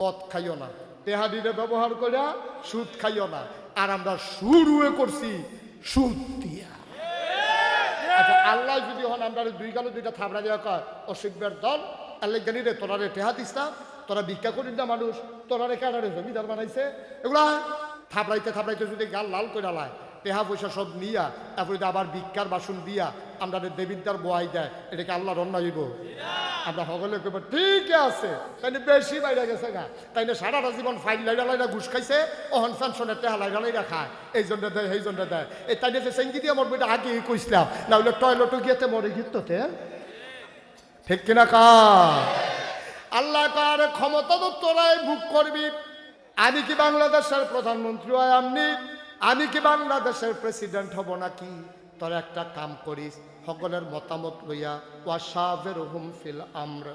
পথ খাইও না। তেহাদিরে ব্যবহার করিয়া সুদ খাইও না। আর আমরা শুরুয়ে করছি সুদ দিয়া। আচ্ছা আল্লাহ যদি হন, আমরা দুই গালো দুইটা থাবড়া দেওয়া কয় অসিকবের দল, আল্লাহ জানি রে তোরা রে টেহা দিস না, তোরা ভিক্ষা করিস না মানুষ তোরা রে কাটারে জমিদার বানাইছে? এগুলা থাবড়াইতে থাবড়াইতে যদি গাল লাল করে লায়, টেহা পয়সা সব নিয়া তারপরে আবার ভিক্ষার বাসন দিয়া, আমরা দেবিদ্যার বোয়াই দেয়, এটাকে আল্লাহ রন্না আমরা সকলে কইব, ঠিক আছে। তাই বেশি বাইরে গেছে গা। তাই সারাটা জীবন ফাইল লাইরা লাইরা ঘুষ খাইছে, অহন পেনশনের টেহা লাইরা লাইরা খায়। এই জন্য দেয়, সেই জন্য দেয়। এই তাই যে সেঙ্গি দিয়ে মরবে, এটা আগে কইছিলাম। না হলে টয়লেটও গিয়েতে মরে গিয়ে ঠিক কিনা কা? আল্লাহ কার ক্ষমতা তো তোরাই বুক করবি। আমি কি বাংলাদেশের প্রধানমন্ত্রী হয় আমনি? আমি কি বাংলাদেশের প্রেসিডেন্ট হব নাকি? তোর একটা কাম করিস সকলের মতামত লইয়া, ওয়া সাহের হুম ফিল আমর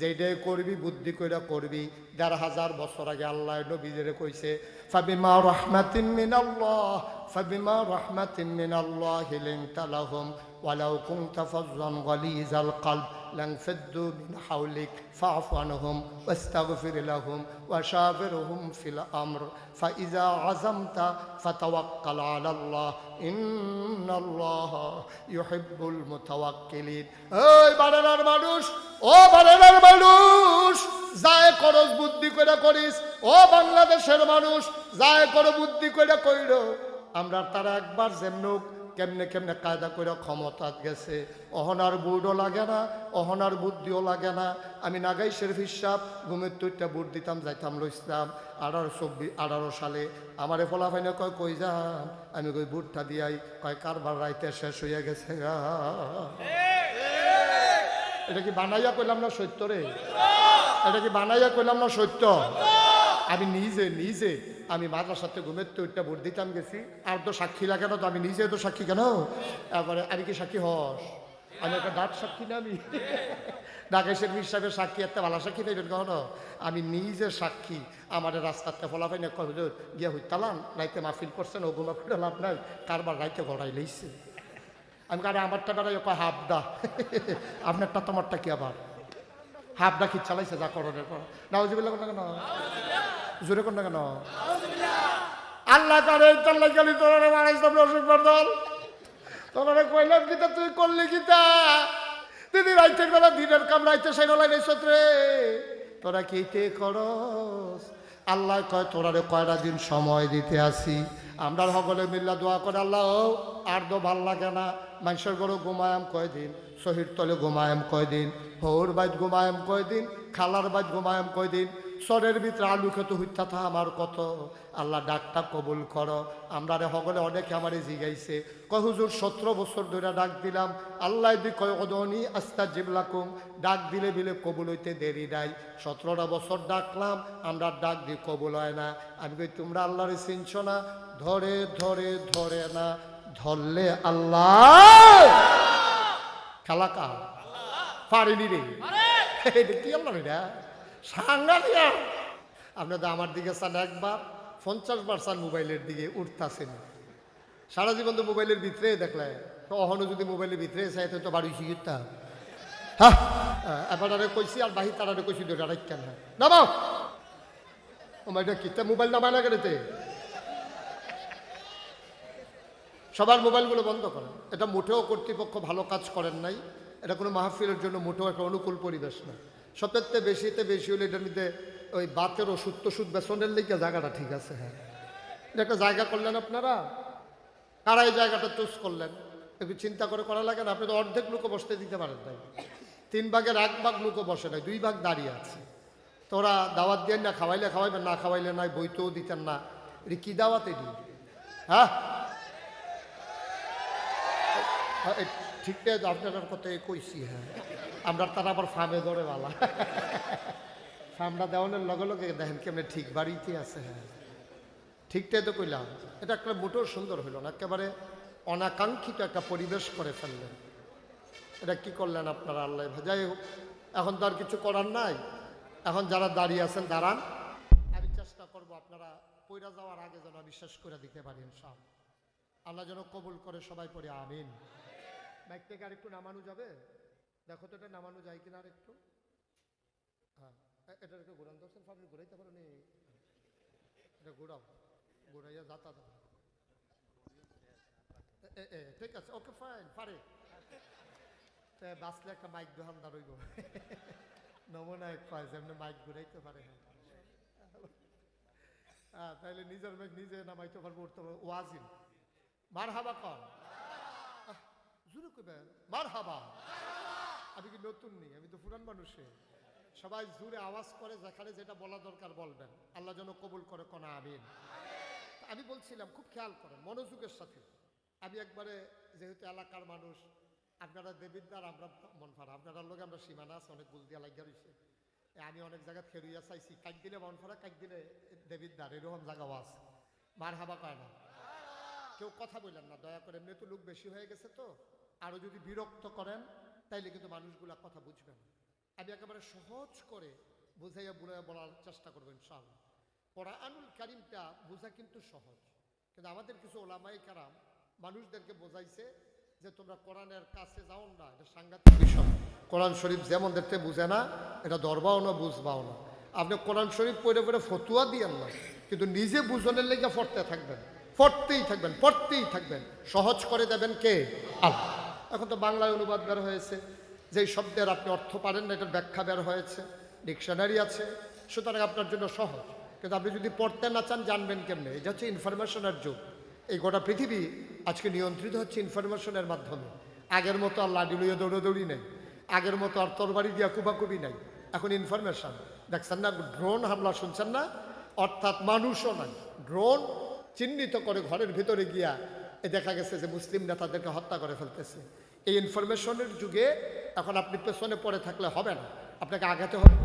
যেটাই করবি, বুদ্ধি কইরা করবি দেড় হাজার বছর আগে আল্লাহ নবীদের কইছে, ফাবিমা রহমাতিন মিনাল্লাহ ফাবিমা রহমাতিন মিনাল্লাহ হিলিং লাহুম ولو كنت فظا غليظ القلب لانفضوا من حولك فاعف عنهم واستغفر لهم وشاورهم في الامر فاذا عزمت فتوكل على الله ان الله يحب المتوكلين এই বাড়ানোর মানুষ ও বাড়ানোর মানুষ যায় করস বুদ্ধি করে করিস ও বাংলাদেশের মানুষ যায় করো বুদ্ধি করে কইর আমরা তারা একবার যেমনুক কেমনে কেমনে কায়দা করে ক্ষমতা গেছে? অহনার বুড়ও লাগে না, অহনার বুদ্ধিও লাগে না। আমি নাগাই শরীফ হিসাব, ঘুমের তুইটা বুট দিতাম, যাইতাম লইসলাম আঠারো চব্বিশ আঠারো সালে আমারে ফলাফাইনে কয়, কই যাম আমি কই, বুটটা দিয়াই কয়, কারবার রাইতে শেষ হইয়া গেছে এটা কি বানাইয়া কইলাম না সত্য রে? এটা কি বানাইয়া কইলাম না সত্য? আমি নিজে নিজে আমি মাদ্রাসাতে ঘুমের তো ওইটা ভোট দিতাম গেছি। আর তো সাক্ষী লাগে না তো আমি নিজে তো সাক্ষী কেন? তারপরে, আমি কি সাক্ষী হস? আমি একটা ডাক সাক্ষী না আমি? ঢাকেশের হিসাবে সাক্ষী, একটা ভালো সাক্ষী পাইবেন কখনো? আমি নিজে সাক্ষী। আমার রাস্তাতে ফলাফাই না কহ গিয়া হইতালাম রাইতে মাহফিল করছেন ও ঘুমা করে লাভ নাই, কারবার রাইতে গড়াই লইছে। আমি কারে আমারটা বেড়াই কয় হাফডা আপনারটা, তোমারটা কি আবার? হাফডা কি চালাইছে, যা করণের পর। নাওজিবিল্লা কোন কেন? জোরে কোন কেন? আল্লাহ করে তাল্লা গেলি তোরা বাড়াইছ অসুখ দল। তোরা কইলাম কিতা তুই করলি কিতা দিদি রাইতের বেলা দিনের কাম রাইতে সেই বেলা নেছত রে। তোরা কিতে করস? আল্লাহ কয়, তোরারে কয়টা দিন সময় দিতে আসি। আমরা সকলে মিল্লা দোয়া করে, আল্লাহ আর তো ভালো লাগে না। মানুষের গরু ঘুমায়াম কয়দিন? শহীদ তলে ঘুমায়াম কয়দিন, হৌর বাইত ঘুমায়াম কয়দিন, খালার বাইত ঘুমায়াম কয়দিন সরের ভিতরে আলু খেত হইতা থা আমার কত। আল্লাহ ডাকটা কবুল করো। আমরা রে সকলে অনেকে আমারে জিগাইছে। কয়, হুজুর, সতেরো বছর ধরে ডাক দিলাম। আল্লাহ দি কয়, অদনি আস্তা জিবলাকুম ডাক দিলে বিলে কবুল হইতে দেরি নাই। সতেরোটা বছর ডাকলাম, আমরা ডাক দি কবুল হয় না। আমি কই, তোমরা আল্লাহরে চিনছ না? ধরে ধরে ধরে না। ধরলে আল্লাহ খেলা কা পারিনি রে। কি আল্লাহ এটা? সাংঘাতিক। আপনি তো আমার দিকে চান একবার পঞ্চাশ বার চান মোবাইলের দিকে উঠতেছেন। সারা জীবন তো মোবাইলের ভিতরে দেখলে। তো অহনো যদি মোবাইলের ভিতরে চাই তো বাড়ি শিখতাম হ্যাঁ এবারে কইছি আর বাহি তারারে কইছি দুটা রাখতেন না। নামাও! আমার এটা কিতা মোবাইল নামায় না কেন সবার মোবাইলগুলো বন্ধ করেন। এটা মোটেও কর্তৃপক্ষ ভালো কাজ করেন নাই। এটা কোনো মাহফিলের জন্য মোটেও একটা অনুকূল পরিবেশ না। সবচেয়ে বেশিতে বেশি হলে এটার মধ্যে ওই বাতের ওষুধ টষুধ বেসনের লিগে জায়গাটা ঠিক আছে হ্যাঁ। এটা একটা জায়গা করলেন আপনারা? কারা এই জায়গাটা চুজ করলেন? একটু চিন্তা করে করা লাগে না, আপনি তো অর্ধেক লোকও বসতে দিতে পারেন নাই। তিন ভাগের এক ভাগ লোকও বসে নাই, দুই ভাগ দাঁড়িয়ে আছে। তোরা দাওয়াত দিয়ে না, খাওয়াইলে খাওয়াইবেন, না খাওয়াইলে নাই, বইতেও দিতেন না। এটা কী দাওয়াত এটি? হ্যাঁ? হ্যাঁ, এই ঠিকটা আপনার কথা কইছি হ্যাঁ। আমরা তারা আবার ফার্মে ধরে বালা। ফার্মটা দেওয়ানোর লগে লগে দেখেন কেমনে ঠিক বাড়িতে আছে হ্যাঁ। ঠিকটাই তো কইলাম এটা একটা মোটেও সুন্দর হইল না একেবারে অনাকাঙ্ক্ষিত একটা পরিবেশ করে ফেললেন। এটা কি করলেন আপনারা আল্লাহ যাই হোক এখন তো আর কিছু করার নাই। এখন যারা দাঁড়িয়ে আছেন দাঁড়ান। আমি চেষ্টা করব আপনারা পইরা যাওয়ার আগে যেন বিশ্বাস করে দিতে পারেন সব আল্লাহ যেন কবুল করে সবাই পড়ে আমিন। বাইক থেকে আর একটু নামানো যাবে? দেখো তো এটা নামানো যায় কিনা আর একটু হ্যাঁ এ- এটার একটু দর্শন ঘুরাইতে এটা ঘুরাও। ঘুরাইয়া যাতা ঠিক আছে, ওকে ফাইন পারে বাঁচলে একটা মাইক দোকান দাঁড়াইব নমুনায় কয় যে এমনি মাইক ঘুরাইতে পারে হ্যাঁ। হ্যাঁ তাইলে নিজের মাইক নিজে নামাইতে পারব উঠতে পারব ওয়াজিন মার হাবা কন জোরে কইবেন মার হাবা আমি কি নতুন নেই আমি তো পুরান মানুষে। সবাই জোরে আওয়াজ করে, যেখানে যেটা বলা দরকার বলবেন। আল্লাহ যেন কবুল করে, কোনা, আমিন। আমি বলছিলাম, খুব খেয়াল করেন, মনোযোগের সাথে। আমি একবারে, যেহেতু এলাকার মানুষ, আপনারা দেবিদ্দার আমরা মন ফাড়া। আপনারা লোক আমরা সীমানা আছে, অনেক বুল দিয়া লাগিয়া রয়েছে আমি অনেক জায়গায় ফেরুইয়া চাইছি। কাক দিলে মন ফাড়া কাক দিলে দেবিদ্দার এরকম জায়গাও আছে। মার হাবা কয় না? কেউ কথা বললেন না, দয়া করে। এমনি তো লোক বেশি হয়ে গেছে তো। আরও যদি বিরক্ত করেন, তাইলে কিন্তু মানুষগুলা কথা বুঝবে না। আমি একেবারে সহজ করে বুঝাইয়া বুঝাইয়া বলার চেষ্টা করব ইনশাআল্লাহ। কোরআনুল কারিমটা বোঝা কিন্তু সহজ। কিন্তু আমাদের কিছু ওলামাই কারাম মানুষদেরকে বোঝাইছে যে তোমরা কোরআনের কাছে যাও না, এটা সাংঘাতিক বিষয়। কোরআন শরীফ যেমন দেখতে বুঝে না, এটা ধরবাও না, বুঝবাও না। আপনি কোরআন শরীফ পড়ে পড়ে ফতুয়া দিয়েন না, কিন্তু নিজে বুঝনের লেগে পড়তে থাকবেন, পড়তেই থাকবেন পড়তেই থাকবেন। সহজ করে দেবেন কে? আল্লাহ। এখন তো বাংলায় অনুবাদ বের হয়েছে। যেই শব্দের আপনি অর্থ পারেন না, এটার ব্যাখ্যা বের হয়েছে। ডিকশনারি আছে। সুতরাং আপনার জন্য সহজ। কিন্তু আপনি যদি পড়তে না চান, জানবেন কেমনে? এটা হচ্ছে ইনফরমেশনের যুগ। এই গোটা পৃথিবী আজকে নিয়ন্ত্রিত হচ্ছে ইনফরমেশনের মাধ্যমে। আগের মতো আর লাডি লইয়া দৌড়াদৌড়ি নেই। আগের মতো আর তরবারি দিয়া কুবাকুবি নাই। এখন ইনফরমেশন দেখছেন না? ড্রোন হামলা শুনছেন না? অর্থাৎ মানুষও নাই। ড্রোন চিহ্নিত করে ঘরের ভিতরে গিয়া দেখা গেছে যে মুসলিম নেতাদেরকে হত্যা করে ফেলতেছে। এই ইনফরমেশনের যুগে এখন আপনি পেছনে পড়ে থাকলে হবে না, আপনাকে আগাতে হবে।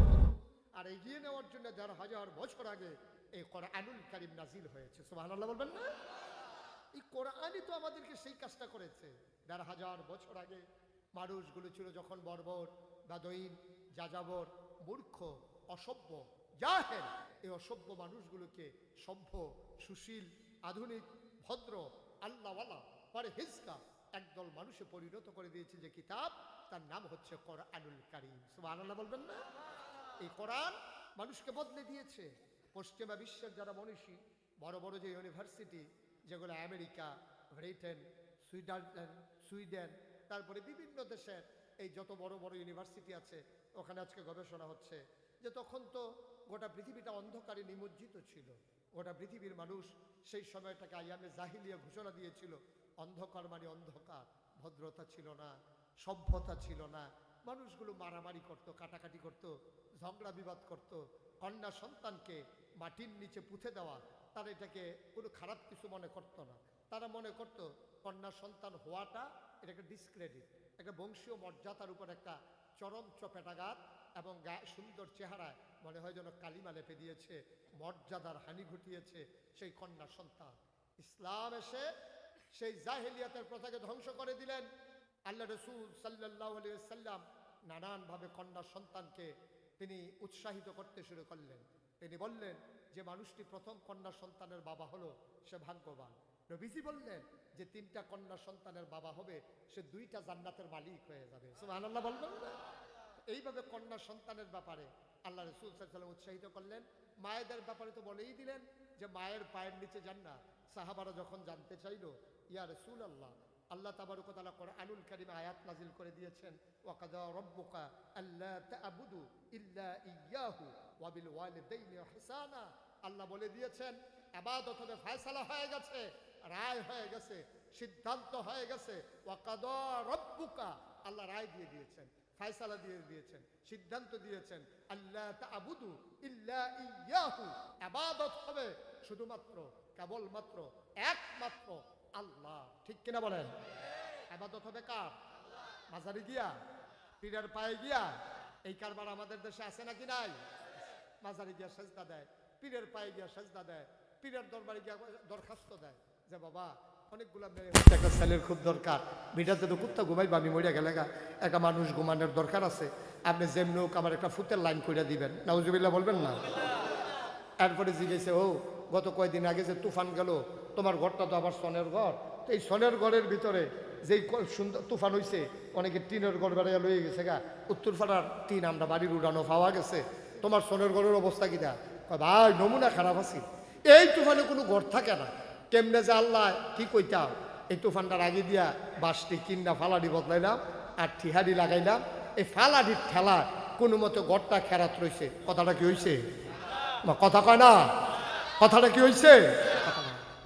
আর এগিয়ে নেওয়ার জন্য দেড় হাজার বছর আগে এই কোরআনুল কারিম নাজিল হয়েছে, সুবহানাল্লাহ বলবেন না? এই কোরআনই তো আমাদেরকে সেই কাজটা করেছে। দেড় হাজার বছর আগে মানুষগুলো ছিল যখন বর্বর বাদইন যাযাবর, মূর্খ, অসভ্য, জাহেল, এই অসভ্য মানুষগুলোকে সভ্য, সুশীল, আধুনিক, ভদ্র আল্লাহওয়ালা পরে একদল মানুষে পরিণত করে দিয়েছে যে কিতাব, তার নাম হচ্ছে কোরআনুল কারিম। সুবহানাল্লাহ বলবেন না? এই কোরআন মানুষকে বদলে দিয়েছে। পশ্চিমা বিশ্বের যারা মনীষী, বড় বড় যে ইউনিভার্সিটি, যেগুলো আমেরিকা, ব্রিটেন সুইজারল্যান্ড সুইডেন, তারপরে বিভিন্ন দেশের এই যত বড় বড় ইউনিভার্সিটি আছে, ওখানে আজকে গবেষণা হচ্ছে যে তখন তো গোটা পৃথিবীটা অন্ধকারে নিমজ্জিত ছিল। গোটা পৃথিবীর মানুষ সেই সময়টাকে আয়ামে জাহিলিয়া ঘোষণা দিয়েছিল, অন্ধকার মানে অন্ধকার, ভদ্রতা ছিল না, সভ্যতা ছিল না, মানুষগুলো মারামারি করত, কাটাকাটি করত, ঝগড়া বিবাদ করত, কন্যা সন্তানকে মাটির নিচে পুঁথে দেওয়া, তারা এটাকে কোনো খারাপ কিছু মনে করত না। তারা মনে করত কন্যা সন্তান হওয়াটা এটা একটা ডিসক্রেডিট একটা বংশীয় মর্যাদার উপর একটা চরম চপেটাঘাত এবং গা- সুন্দর চেহারায় মনে হয় যেন কালিমা লেপে দিয়েছে, মর্যাদার হানি ঘটিয়েছে সেই কন্যা সন্তান। ইসলাম এসে সেই জাহেলিয়াতের প্রথাকে ধ্বংস করে দিলেন। আল্লাহ রসুল সাল্লাহ সাল্লাম নানানভাবে কন্যা সন্তানকে তিনি উৎসাহিত করতে শুরু করলেন। তিনি বললেন, যে মানুষটি প্রথম কন্যা সন্তানের বাবা হলো, সে ভাগ্যবান। নবীজি বললেন, যে তিনটা কন্যা সন্তানের বাবা হবে, সে দুইটা জান্নাতের মালিক হয়ে যাবে। সুবহানাল্লাহ বলবেন না? এইভাবে কন্যা সন্তানের ব্যাপারে আল্লাহ রসুল সাল্লাম উৎসাহিত করলেন। মায়েদের ব্যাপারে তো বলেই দিলেন যে মায়ের পায়ের নিচে যান না সাহাবারা যখন জানতে চাইলো, ইয়া রসুল আল্লাহ আল্লাহ তাবারকতালা করে আনুল কারিমে আয়াত নাজিল করে দিয়েছেন আল্লাহ বলে দিয়েছেন, আবাদত হবে ফয়সালা হয়ে গেছে, রায় হয়ে গেছে, সিদ্ধান্ত হয়ে গেছে ওয়াকাদা রব্বুকা, আল্লাহ রায় দিয়ে দিয়েছেন। ফায়সালা দিয়ে দিয়েছেন, সিদ্ধান্ত দিয়েছেন আল্লাহ ইল্লা ইয়াহু। আবাদত হবে শুধুমাত্র, কেবলমাত্র, একমাত্র আল্লাহ। ঠিক কিনা বলেন? আবাদত হবে কার? মাঝারি গিয়া, পীরের পায়ে গিয়া। এই কারবার আমাদের দেশে আছে নাকি নাই? মাঝারি গিয়া সেজদা দেয়, পীরের পায়ে গিয়া সেজদা দেয়, পীরের দরবারে গিয়া দরখাস্ত দেয়। যে বাবা একটা ছেলের খুব দরকার। বিটাতে তো কুত্তা ঘুমাইবা, আমি মরিয়া গেলে গা। একটা মানুষ ঘুমানোর দরকার আছে। আপনি যেমনি হোক আমার একটা ফুটের লাইন করে দিবেন। নাউজুবিল্লাহ বলবেন না? তারপরে জিজ্ঞেসে, ও, গত কয়দিন আগে যে তুফান গেল, তোমার ঘরটা তো আবার সনের ঘর? তো এই সনের ঘরের ভিতরে যেই সুন্দর তুফান হইছে, অনেকে টিনের ঘর বেড়াইয়া লয়ে গেছে গা। উত্তর পাড়ার টিন আমরা বাড়ির উড়ানো পাওয়া গেছে। তোমার সনের ঘরের অবস্থা কিনা ভাই, নমুনা খারাপ আছে। এই তুফানে কোনো ঘর থাকে না। কেমনে যে আল্লাহ কি কইতাম? এই তুফানটার আগে দিয়া বাসটি কিনা ফালাডি বদলাইলাম, আর ঠিহারি লাগাইলাম। এই ফালাডির ঠেলা কোনো মতো গড়টা খেরাত রয়েছে কথাটা কি হয়েছে কথা কয় না? কথাটা কি হয়েছে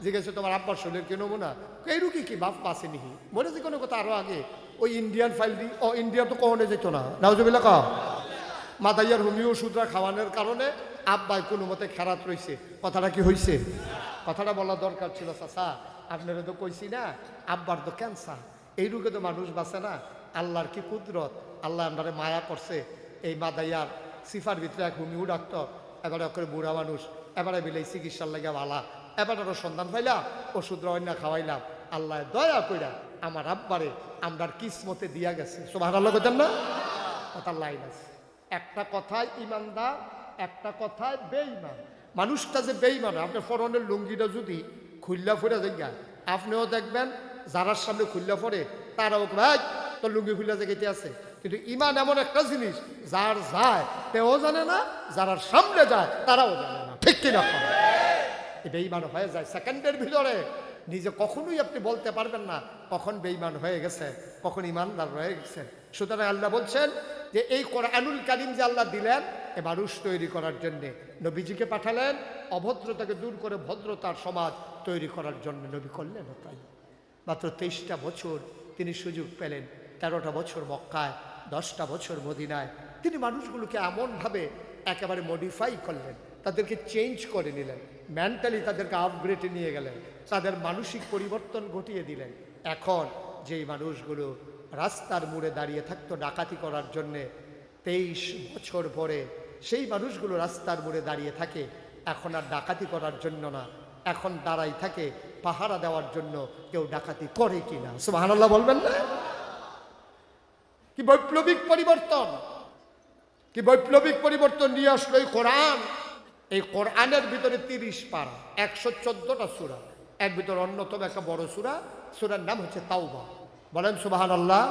জিজ্ঞেস তোমার আব্বার শরীরের কি নমুনা? এই রুগী কি বাপ পাশে নিহি? মনে যে কোনো কথা আরও আগে। ওই ইন্ডিয়ান ফাইল দি ও, ইন্ডিয়া তো কখনো যেত না। নাউজবিল্লা কা? মাদাইয়ার হোমিও ওষুধরা খাওয়ানোর কারণে আব্বাই কোনো মতে খেরাত রয়েছে কথাটা কি হয়েছে কথাটা বলা দরকার ছিল, চাচা, আপনারা তো কইছি না, আব্বার তো ক্যান্সার। এই রোগে তো মানুষ বাঁচে না। আল্লাহর কি কুদরত? আল্লাহ আপনারে মায়া করছে। এই মাদাইয়ার সিফার ভিতরে এক হোমিও ডাক্তার এবারে করে বুড়া মানুষ, এবারে মিলে চিকিৎসার লাগে ভালা এবারে আরও সন্ধান পাইলাম, ওষুধ অন্য খাওয়াইলাম। আল্লাহ দয়া কইরা আমার আব্বারে আমরার কিসমতে দিয়া গেছে। সোভার আল্লাহ কইতেন না? কথার লাইন আছে। একটা কথায় ইমানদার, একটা কথায় বেঈমান। মানুষটা যে বেইমান আপনার ফরনের লুঙ্গিটা যদি খুল্লা ফুলে যায় আপনিও দেখবেন যারার সামনে খুল্লা পড়ে তারাও ভাই তোর লুঙ্গি খুল্লা জায়গাতে আছে। কিন্তু ইমান এমন একটা জিনিস, যার যায়, তেও জানে না, যারার সামনে যায়, তারাও জানে না। ঠিক কিনা? এটা এই বেইমান হয়ে যায় সেকেন্ডের ভিতরে। নিজে কখনোই আপনি বলতে পারবেন না, কখন বেইমান হয়ে গেছে, কখন ইমানদার হয়ে গেছে। সুতরাং আল্লাহ বলছেন যে, এই কোরআনুল কারিম যে আল্লাহ দিলেন, এ মানুষ তৈরি করার জন্যে। নবীজিকে পাঠালেন, অভদ্রতাকে দূর করে ভদ্রতার সমাজ তৈরি করার জন্য। নবী করলেন তাই। মাত্র তেইশটা বছর তিনি সুযোগ পেলেন, তেরোটা বছর মক্কায়, দশটা বছর মদিনায়। তিনি মানুষগুলোকে এমনভাবে একেবারে মডিফাই করলেন, তাদেরকে চেঞ্জ করে নিলেন। মেন্টালি তাদেরকে আপগ্রেডে নিয়ে গেলেন, তাদের মানসিক পরিবর্তন ঘটিয়ে দিলেন। এখন যেই মানুষগুলো রাস্তার মোড়ে দাঁড়িয়ে থাকতো ডাকাতি করার জন্যে, তেইশ বছর পরে সেই মানুষগুলো রাস্তার মোড়ে দাঁড়িয়ে থাকে, এখন আর ডাকাতি করার জন্য না। এখন দাঁড়াই থাকে, পাহারা দেওয়ার জন্য কেউ ডাকাতি করে কিনা। সুবহানাল্লাহ বলবেন না? কি বৈপ্লবিক পরিবর্তন? কি বৈপ্লবিক পরিবর্তন নিয়ে আসলো এই কোরআন? এই কোরআনের ভিতরে তিরিশ পারা, একশো চোদ্দটা সুরা। এর ভিতরে অন্যতম একটা বড় সুরা, সুরার নাম হচ্ছে তাওবা। বলেন সুবাহান আল্লাহ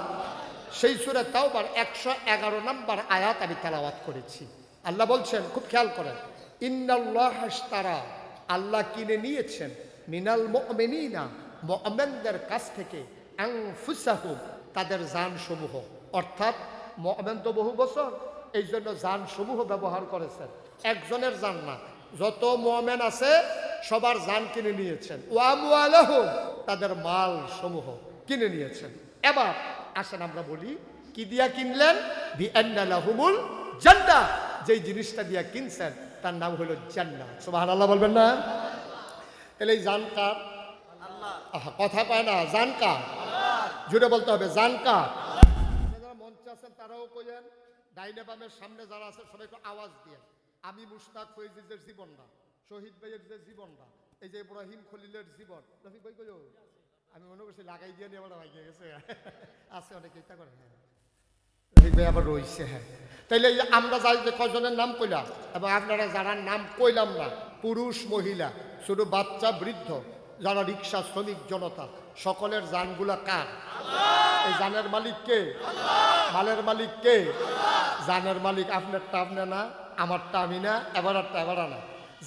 সেই সুরা তাওবার একশো এগারো নম্বর আয়াত আমি তেলাওয়াত করেছি। আল্লাহ বলছেন, খুব খেয়াল করেন, ইন্নাল্লাহ তারা আল্লাহ কিনে নিয়েছেন, মিনাল মুমিনিনা, মুমিনদের কাছ থেকে আনফুসাহুম তাদের জান সমূহ অর্থাৎ মুমিন তো বহু বছর এই জন্য জান সমূহ ব্যবহার করেছেন। একজনের জান না। যত মুমিন আছে সবার জান কিনে নিয়েছেন। ওয়ামুয়ালাহুম তাদের মাল সমূহ কিনে নিয়েছেন। এবার আসেন আমরা বলি কি দিয়া কিনলেন? বি আন্নালাহুমুল জান্নাহ। যেই জিনিসটা দিয়া কিনছেন তার নাম হলো জান্নাত সুবহানাল্লাহ বলবেন না? তাহলে এই জান কার? কথা পায় না জান কার? জুড়ে বলতে হবে জান কার? যারা মঞ্চে আছেন তারাও কইেন ডাইনে বামের সামনে যারা আছে সবাই একটু আওয়াজ দিয়ে আমি মুশতাক ফৈজিদের জীবনটা শহীদ ভাইয়ের যে জীবনটা এই যে ইব্রাহিম খলিলের জীবন। রফিক ভাই কইও আমি মনে করছি লাগাই দিয়ে নিয়ে ভাগিয়ে গেছে। আছে অনেকে ইচ্ছা করে হ্যাঁ। রফিক ভাই আবার রইছে হ্যাঁ। তাইলে এই আমরা যাই যে কজনের নাম কইলাম এবং আপনারা যারা নাম কইলাম না পুরুষ মহিলা শুধু বাচ্চা বৃদ্ধ যারা রিক্সা শ্রমিক জনতা সকলের জানগুলা কার? এই জানের মালিক কে? মালের মালিক কে? জানের মালিক আপনারটা আপনি না? আমারটা আমি না, এবারটা এবার না।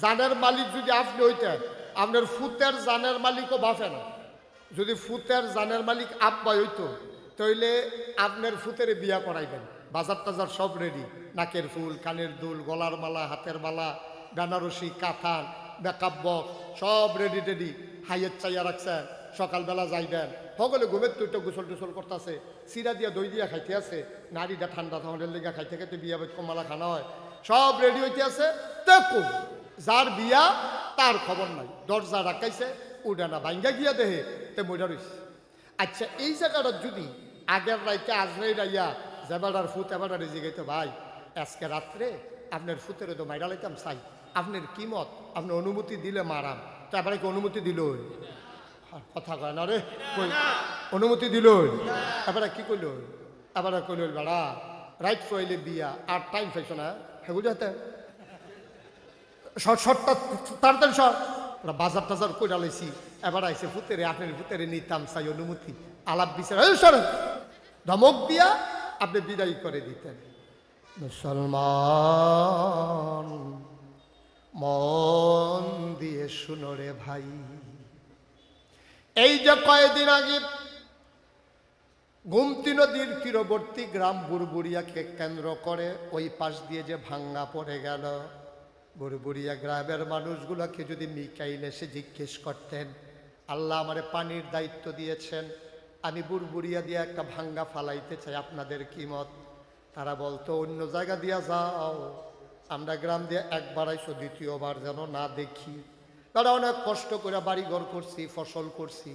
জানের মালিক যদি আপনি হইতেন, আপনার ফুতের জানের মালিকও বাফে না। যদি ফুতের জানের মালিক আব্বা হইতো, তাইলে আপনার ফুতের বিয়া করাইবেন। বাজার টাজার সব রেডি নাকের ফুল, কানের দুল, গলার মালা, হাতের মালা, বেনারসি কাঁথান মেকআপ বক্স সব রেডি টেডি হাইয়ের চাইয়া রাখছেন, সকালবেলা যাইবেন। সকলে ঘুমের তুইটা গোসল টুসল করতেছে চিরা দিয়া দই দিয়া খাইতে আছে নারীটা ঠান্ডা থাউনের লেগে খাইতে খাইতে বিয়া বাই কমালা খানা হয়। সব রেডি হইতে আছে দেখো, যার বিয়া, তার খবর নাই। দরজা রাখাইছে উডা না ভাঙ্গা গিয়া দেহে, তে মইডা রইছে। আচ্ছা এই জায়গাটা যদি আগের রাইতে আজরাই রাইয়া জেবাডার ফুত এবাডার জিগাইতে ভাই, আজকে রাত্রে আপনার ফুতের তো মাইরা লাইতাম চাই আপনার কি মত? আপনি অনুমতি দিলে মারাম। তারপরে কি অনুমতি দিল কথা কয় না রে অনুমতি দিল এবারে কি কইল এবারে কইল বেড়া রাইট কইলে বিয়া, আর টাইম পাইছ না? হেগুলো যাতে বাজার টাজার এবার আইসে আপনার নিতাম আলাপ দিয়া আপনি বিদায় করে দিতেন। মুসলমান, মন দিয়ে শুনো রে ভাই। এই যে কয়েকদিন আগে গুমতি নদীর তীরবর্তী গ্রাম বুরবুরিয়াকে কেন্দ্র করে ওই পাশ দিয়ে যে ভাঙ্গা পড়ে গেল। বুরবুরিয়া গ্রামের মানুষগুলোকে যদি মিকাইল এসে জিজ্ঞেস করতেন, আল্লাহ আমারে পানির দায়িত্ব দিয়েছেন, আমি বুরবুরিয়া দিয়ে একটা ভাঙ্গা ফালাইতে চাই, আপনাদের কি মত? তারা বলতো, অন্য জায়গা দিয়া যাও, আমরা গ্রাম দিয়ে একবার আইসো, দ্বিতীয়বার যেন না দেখি। তারা অনেক কষ্ট করে বাড়িঘর করছি, ফসল করছি,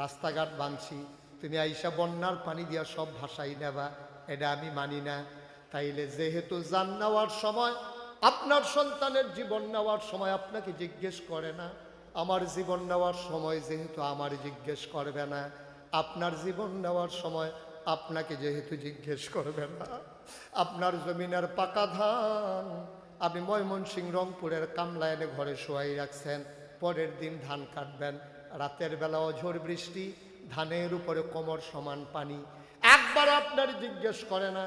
রাস্তাঘাট বাঁধছি। তুমি আইসা বন্যার পানি দিয়া সব ভাষাই নেবা, এটা আমি মানি না। তাইলে যেহেতু জান নেওয়ার সময়, আপনার সন্তানের জীবন নেওয়ার সময় আপনাকে জিজ্ঞেস করে না, আমার জীবন নেওয়ার সময় যেহেতু আমার জিজ্ঞেস করবে না, আপনার জীবন নেওয়ার সময় আপনাকে যেহেতু জিজ্ঞেস করবে না। আপনার জমিনের পাকা ধান, আপনি ময়মনসিং রংপুরের কামলা এনে ঘরে শোয়াই রাখছেন, পরের দিন ধান কাটবেন, রাতের বেলাও ঝড় বৃষ্টি ধানের উপরে কোমর সমান পানি। একবার আপনার জিজ্ঞেস করে না,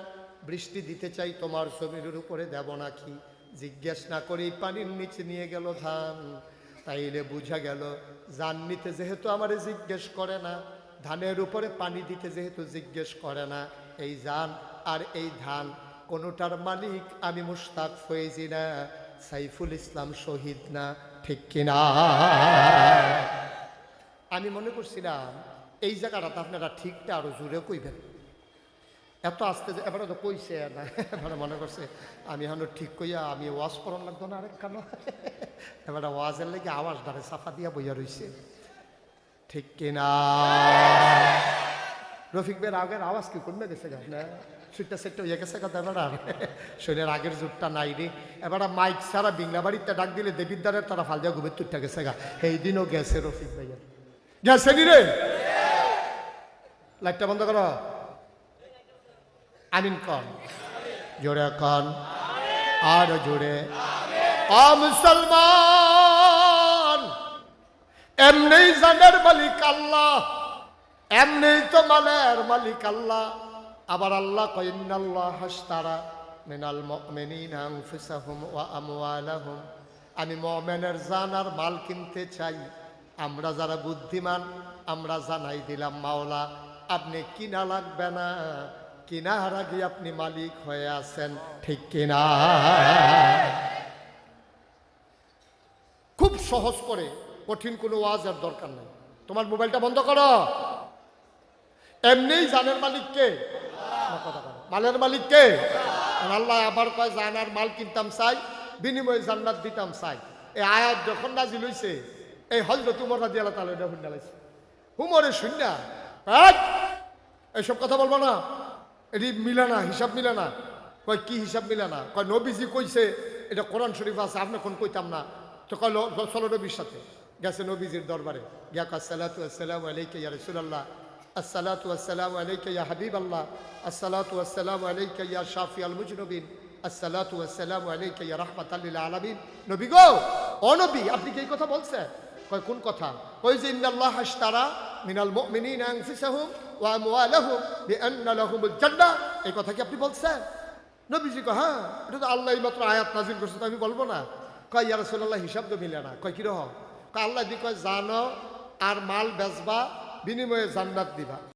বৃষ্টি দিতে চাই তোমার জমির উপরে দেব নাকি? জিজ্ঞেস না করেই পানির নিচে নিয়ে গেল ধান। তাইলে বুঝা গেল জান নিতে যেহেতু আমার জিজ্ঞেস করে না, ধানের উপরে পানি দিতে যেহেতু জিজ্ঞেস করে না, এই জান আর এই ধান, কোনোটার মালিক আমি মুশতাক ফয়েজি না, সাইফুল ইসলাম শহীদ না, ঠিক কিনা? আমি মনে করছিলাম এই জায়গাটাতে আপনারা ঠিকটা আরও জুড়ে কইবেন। এত আসতে এবারে তো কইছে না, এবারে মনে করছে আমি এখন ঠিক কইয়া আমি ওয়াজ করন লাগতো না আরেক কানো এবারে ওয়াজের লেগে আওয়াজ ধরে সাফা দিয়া বইয়া রইছে। ঠিক কিনা? রফিক ভাইয়ের আগের আওয়াজ কি কমে গেছে গা? না সুইটটা সেটটা হয়ে গেছে কথা এবার আর। শরীরের আগের জোরটা নাই রে। এবার মাইক সারা বিংলা বাড়িতে ডাক দিলে দেবিদ্দারের তারা ফাল দিয়া ঘুমের তুটটা গেছে গা। এই দিনও গেছে রফিক ভাইয়ের গেছে নি রে? লাইটটা বন্ধ করো। আমিন কন। জোরে কন। আর জোরে। আ মুসলমান এমনি জানের মালিক আল্লাহ এমনি তো মালের মালিক আল্লাহ। আবার আল্লাহ কইন্নাল্লাহ হাসতারা মিনাল মুমিনিনা আনফুসাহুম ওয়া আমওয়ালাহুম। আমি মুমিনের জান আর মাল কিনতে চাই। আমরা যারা বুদ্ধিমান, আমরা জানাই দিলাম মাওলা আপনি কিনা লাগবে না, কিনার আগে আপনি মালিক হয়ে আছেন, ঠিক কিনা? খুব সহজ করে, কঠিন কোনো ওয়াজের দরকার নেই। তোমার মোবাইলটা বন্ধ করো। এমনিই জানের মালিক কে? আমার কথা বলো। মালের মালিক কে? আল্লাহ আবার কয় জানার মাল কিনতাম চাই, বিনিময়ে জান্নাত দিতাম চাই। এই আয়াত যখন নাজিল হইছে, এই হজরত উমর রাজি আল্লাহ তালা এটা হুমরে এক! এইসব কথা বলব না। এটি মিলে না হিসাব মিলে না কয়, কি হিসাব মিলে না কয়, নবীজি কইছে, এটা কোরআন শরীফ আছে, আপনি কোন কইতাম না। তো কয়, লো- চলো নবীর সাথে। গেছে নবীজির দরবারে। গিয়া কয় সালাতু আসসালাম আলাইকা ইয়া রাসূলুল্লাহ। আসসালাতু আসসালামু আলাইকা ইয়া হাবিবাল্লাহ। আসসালাতু আসসালামু আলাইকা ইয়া শাফি আল মুজনবিন। আসসালাতু আসসালামু আলাইকা ইয়া রাহমাতাল লিল আলামিন। নবী গো, ও নবী, আপনি কি কথা বলছেন? কয়, কোন কথা? কই যে, ইন্নাল্লাহ আশতারা মিনাল মুমিনিনা আনফুসাহুম ওয়া আমওয়ালাহুম বিআন্না লাহুমুল জান্নাহ। এই কথা কি আপনি বলছেন? নবীজি কয় হ্যাঁ এটা তো আল্লাহ মাত্র আয়াত নাজিল করছে, তো আমি বলব না। কয়, ইয়া রাসূলুল্লাহ, হিসাব তো মিলে না। কয়, কি রহ? কয়, আল্লাহ দি কয়, জানো আর মাল বেচবা, বিনিময়ে জান্নাত দিবা।